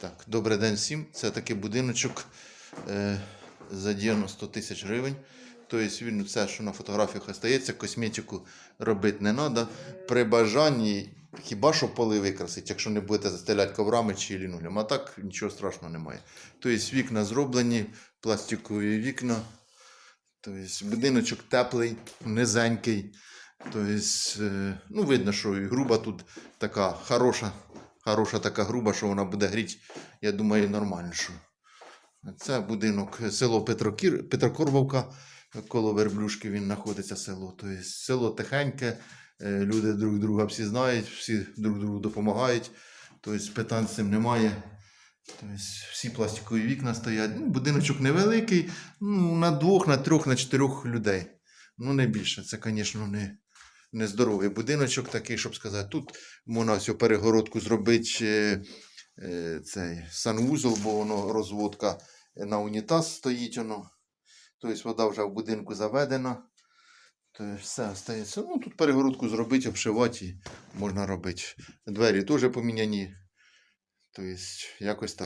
Так, добрий день всім. Це такий будиночок е, за 90 тисяч гривень. Тобто він все, що на фотографіях остається, косметику робити не треба. При бажанні хіба що поли викрасити, якщо не будете застеляти коврами чи лінолеум. А так нічого страшного немає. Тобто вікна зроблені, пластикові вікна. Тобто будиночок теплий, низенький. Тобто, е, ну, видно, що груба тут така хороша, хороша така груба, що вона буде гріти, я думаю, нормально. Що. Це будинок село Петрокір, Петрокорвовка, коло Верблюшки він знаходиться село. Тобто село тихеньке, е, люди друг друга всі знають, всі друг другу допомагають. Тобто питань з цим немає. Тобто всі пластикові вікна стоять. Ну, будиночок невеликий, ну, на двох, на трьох, на чотирьох людей. Ну, не більше. Це, звісно, не, не здоровий будиночок такий, щоб сказати. Тут можна всю перегородку зробити е, е, цей санвузол, бо воно розводка на унітаз стоїть. Воно. Тобто вода вже в будинку заведена. Тобто все остається. Ну, тут перегородку зробити, обшивати можна робити. Двері теж поміняні. Тобто, якось так.